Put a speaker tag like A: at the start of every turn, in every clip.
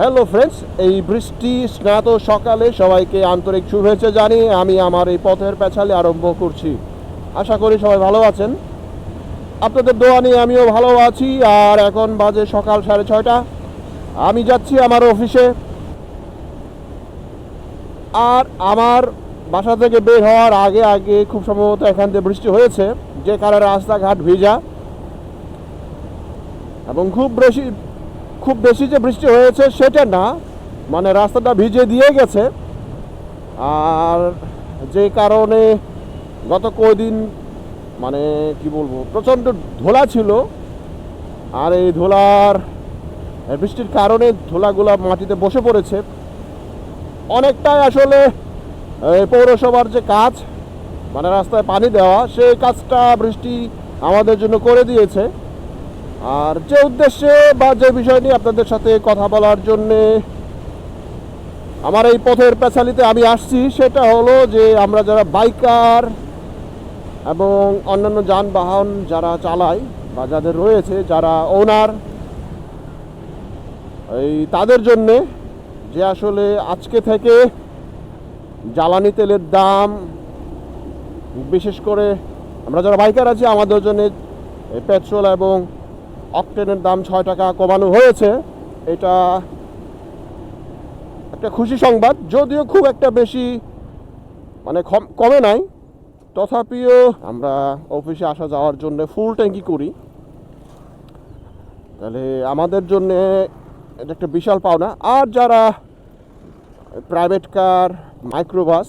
A: Hello friends এই বৃষ্টি, স্নাত সকালে সবাইকে আন্তরিক শুভেচ্ছা জানিয়ে আমি আমার এই পথের পেছালে আরম্ভ করছি। আশা করি সবাই ভালো আছেন। আপনাদের দোয়া নিয়ে আমিও ভালো আছি। আর এখন বাজে সকাল সাড়ে ছয়টা। আমি যাচ্ছি আমার অফিসে। আর আমার বাসা থেকে বের হওয়ার আগে আগে খুব সম্ভবত এখান থেকে বৃষ্টি হয়েছে, যে কারণে রাস্তাঘাট ভিজা। এবং খুব বেশি খুব বেশি যে বৃষ্টি হয়েছে সেটা না মানে রাস্তাটা ভিজে দিয়ে গেছে। আর যে কারণে গত কদিন মানে কি বলব, প্রচণ্ড ধোলা ছিল। আর এই ধোলার বৃষ্টির কারণে ধুলাগুলা মাটিতে বসে পড়েছে। অনেকটাই আসলে পৌরসভার যে কাজ মানে রাস্তায় পানি দেওয়া, সেই কাজটা বৃষ্টি আমাদের জন্য করে দিয়েছে। আর যে উদ্দেশ্যে বা যে বিষয় নিয়ে আপনাদের সাথে কথা বলার জন্যে আমার এই পথের পেছালিতে আমি আসছি, সেটা হলো যে আমরা যারা বাইকার এবং অন্যান্য যানবাহন যারা চালায় বা যাদের রয়েছে, যারা ওনার, এই তাদের জন্যে যে আসলে আজকে থেকে জ্বালানি তেলের দাম, বিশেষ করে আমরা যারা বাইকার আছি, আমাদের জন্য পেট্রোল এবং অকটেনের দাম ছয় টাকা কমানো হয়েছে। এটা একটা খুশি সংবাদ, যদিও খুব একটা বেশি মানে কম- নাই। তথাপিও আমরা অফিসে আসা যাওয়ার জন্য ফুল ট্যাঙ্কি করি। তাহলে আমাদের জন্য এটা একটা বিশাল পাওনা। আর যারা প্রাইভেট কার মাইক্রোবাস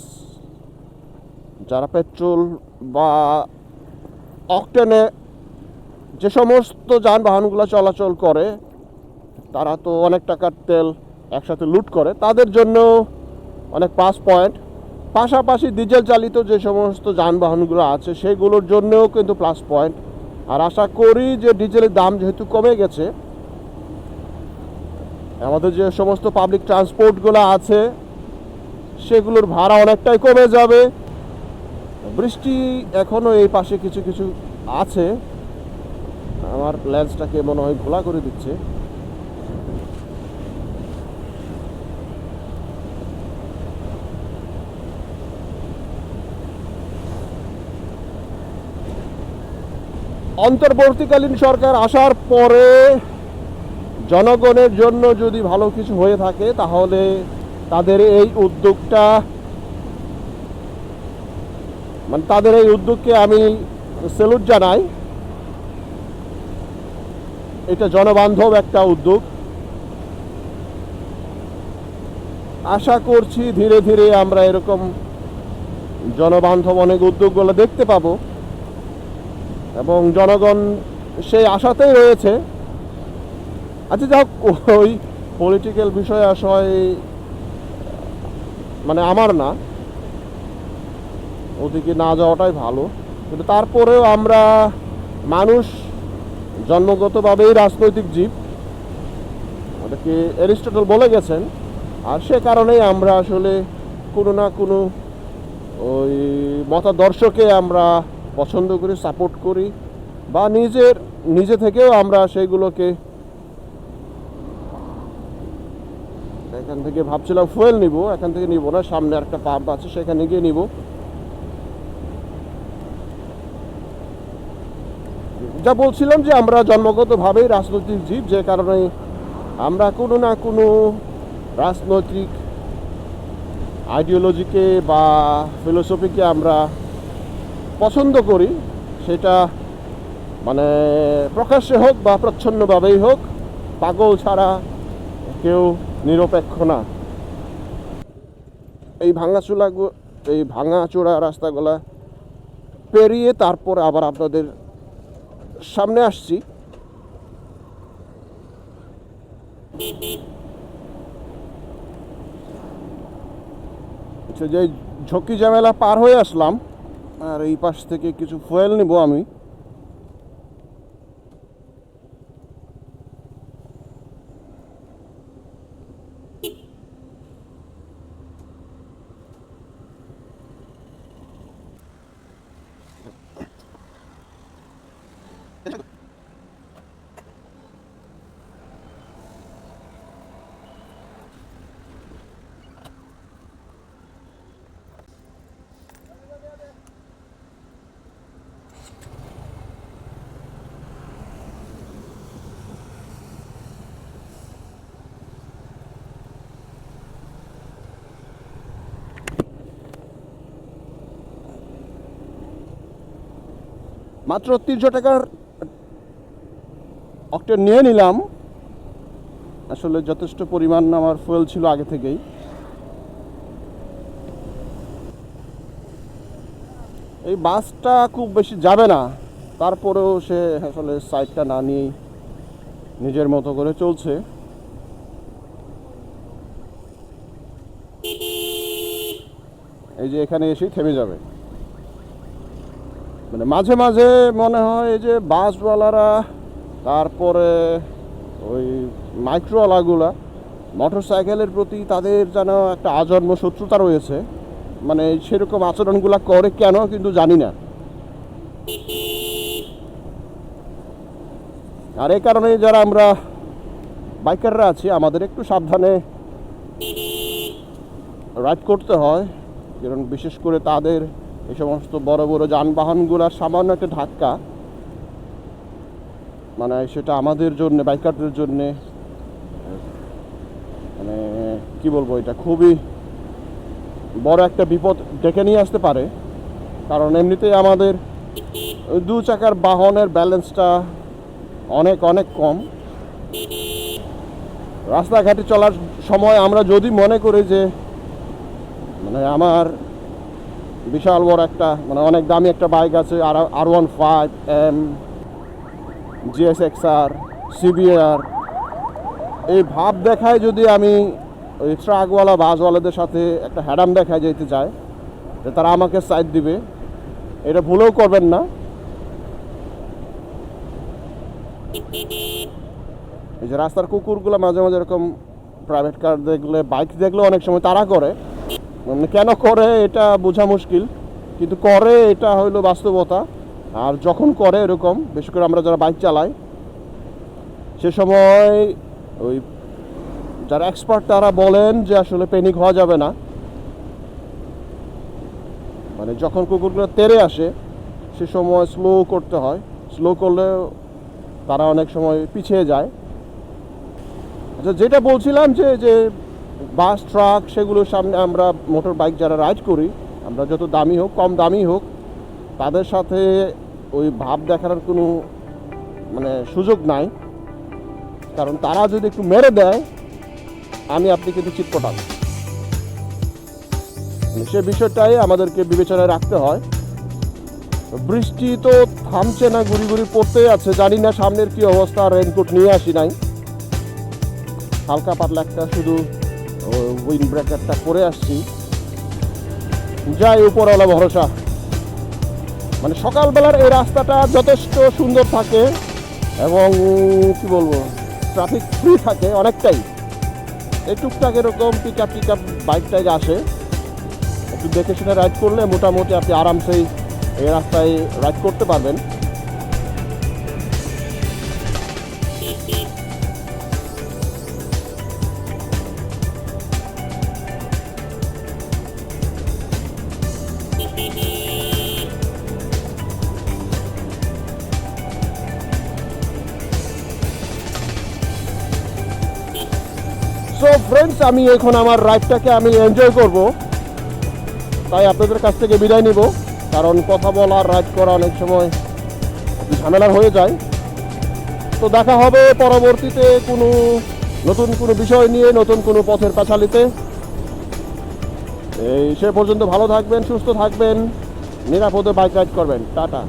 A: যারা পেট্রোল বা অকটেনে যে সমস্ত যানবাহনগুলো চলাচল করে, তারা তো অনেক টাকার তেল একসাথে লুট করে, তাদের জন্য অনেক পাস পয়েন্ট। পাশাপাশি ডিজেল চালিত যে সমস্ত যানবাহনগুলো আছে, সেগুলোর জন্যও কিন্তু প্লাস পয়েন্ট। আর আশা করি যে ডিজেলের দাম যেহেতু কমে গেছে, আমাদের যে সমস্ত পাবলিক ট্রান্সপোর্টগুলো আছে, সেগুলোর ভাড়া অনেকটাই কমে যাবে। বৃষ্টি এখনও এই পাশে কিছু কিছু আছে। আমার লেন্সটাকে মনে হয় ঘোলা করে দিচ্ছে। অন্তর্বর্তীকালীন সরকার আসার পরে জনগণের জন্য যদি ভালো কিছু হয়ে থাকে, তাহলে তাদের এই উদ্যোগটা মানে তাদের এই উদ্যোগকে আমি সেলুট জানাই। এটা জনবান্ধব একটা উদ্যোগ। আশা করছি ধীরে ধীরে আমরা এরকম জনবান্ধব অনেক উদ্যোগগুলো দেখতে পাবো। এবং জনগণ সেই আশাতেই রয়েছে। আচ্ছা যাক ওই পলিটিক্যাল বিষয় আসয় মানে আমার না। ওদিকে না যাওয়াটাই ভালো। কিন্তু তারপরেও আমরা মানুষ জন্মগতভাবেই রাজনৈতিক জীব। ওটাকে অ্যারিস্টটল বলে গেছেন। আর সে কারণেই আমরা আসলে কোনো না কোনো ওই মতাদর্শকে আমরা পছন্দ করি, সাপোর্ট করি, বা নিজের, নিজে থেকেও আমরা সেইগুলোকে এখান থেকে ভাবছিলাম ফুয়েল নিব, এখান থেকে নিব না, সামনে একটা পাম্প আছে, সেখানে গিয়ে নিব। যা বলছিলাম যে আমরা জন্মগতভাবেই রাজনৈতিক জীব, যে কারণে আমরা কোনো না কোনো রাজনৈতিক আইডিওলজিকে বা ফিলোসফিকে আমরা পছন্দ করি। সেটা মানে প্রকাশ্যে হোক বা প্রচ্ছন্নভাবেই হোক, পাগল ছাড়া কেউ নিরপেক্ষ না। এই ভাঙাচোলা এই ভাঙাচোরা রাস্তাগুলা পেরিয়ে তারপর আবার আপনাদের সামনে আসছি। আচ্ছা যে ঝকি ঝামেলা পার হয়ে আসলাম, আর এই পাশ থেকে কিছু ফুয়েল নিব আমি। মাত্র তিনশো টাকার অক্টেন নিয়ে নিলাম। আসলে যথেষ্ট পরিমাণ আমার ফুয়েল ছিল আগে থেকেই। এই বাসটা খুব বেশি যাবে না। তারপরেও সে আসলে সাইডটা না নিয়েই নিজের মতো করে চলছে। এই যে এখানে এসেই থেমে যাবে। মানে মাঝে মাঝে মনে হয় যে বাসওয়ালারা, তারপরে ওই মাইক্রোওয়ালাগুলা মোটর সাইকেলের প্রতি তাদের যেন একটা আজন্ম শত্রুতা রয়েছে। মানে সেরকম আচরণগুলো করে কেন কিন্তু জানি না। আর এই কারণে যারা আমরা বাইকাররা আছি, আমাদের একটু সাবধানে রাইড করতে হয়। কারণ বিশেষ করে তাদের এই সমস্ত বড় বড় যানবাহনগুলোর সামান্য একটা ধাক্কা। মানে সেটা আমাদের জন্য, বাইকারদের জন্যে মানে কি বলব এটা, খুবই বড় একটা বিপদ ডেকে নিয়ে আসতে পারে। কারণ এমনিতেই আমাদের দু চাকার বাহনের ব্যালেন্সটা অনেক অনেক কম। রাস্তাঘাটে চলার সময় আমরা যদি মনে করি যে মানে আমার বিশাল বড় একটা মানে অনেক দামি একটা বাইক আছে, আর R one five M GSXR CBR এই ভাব দেখায় যদি আমি ওই ট্রাকওয়ালা, বাসওয়ালাদের সাথে একটা হ্যাডাম দেখায় যেতে চায় যে তারা আমাকে সাইড দিবে। এটা ভুলেও করবেন না। এই যে রাস্তার কুকুরগুলো মাঝে মাঝে এরকম প্রাইভেট কার দেখলে বাইক দেখলে অনেক সময় তারা করে। মানে কেন করে এটা বোঝা মুশকিল, কিন্তু করে এটা হইল বাস্তবতা। আর যখন করে এরকম, বেশি করে আমরা যারা বাইক চালাই, সে সময় ওই যারা এক্সপার্ট তারা বলেন যে আসলে প্যানিক হওয়া যাবে না। মানে যখন কুকুরগুলো তেরে আসে, সে সময় স্লো করতে হয়। স্লো করলে তারা অনেক সময় পিছিয়ে যায়। আচ্ছা যেটা বলছিলাম যে যে বাস, ট্রাক সেগুলোর সামনে আমরা মোটর বাইক যারা রাইড করি, আমরা যত দামি হোক, কম দামি হোক, তাদের সাথে ওই ভাব দেখানোর কোনো মানে সুযোগ নাই। কারণ তারা যদি একটু মেরে দেয়, আমি আপনি কিন্তু চিৎপটান সে বিষয়টাই আমাদেরকে বিবেচনায় রাখতে হয়। বৃষ্টি তো থামছে না, ঘুরি ঘুরি পড়তেই আছে। জানি না সামনের কি অবস্থা রেনকোট নিয়ে আসি নাই। হালকা পাতলা একটা শুধু উইন্ড ব্রেকারটা করে আসছি। যাই, উপরওয়ালা ভরসা। মানে সকালবেলার এই রাস্তাটা যথেষ্ট সুন্দর থাকে এবং, কি বলব ট্রাফিক ফ্রি থাকে অনেকটাই। এই টুকটাক এরকম pick up pick up bike টাইক আসে। একটু দেখে শুনে রাইড করলে মোটামুটি আপনি আরামসেই এই রাস্তায় রাইড করতে পারবেন। সো ফ্রেন্ডস আমি এখন আমার রাইডটাকে আমি এনজয় করব। তাই আপনাদের কাছ থেকে বিদায় নিব। কারণ কথা বলা রাইড করা অনেক সময় ঝামেলার হয়ে যায়। তো দেখা হবে পরবর্তীতে কোনো নতুন কোনো বিষয় নিয়ে, নতুন কোনো পথের পাঁচালিতে। এই সে পর্যন্ত ভালো থাকবেন সুস্থ থাকবেন নিরাপদে বাইক রাইড করবেন। টাটা।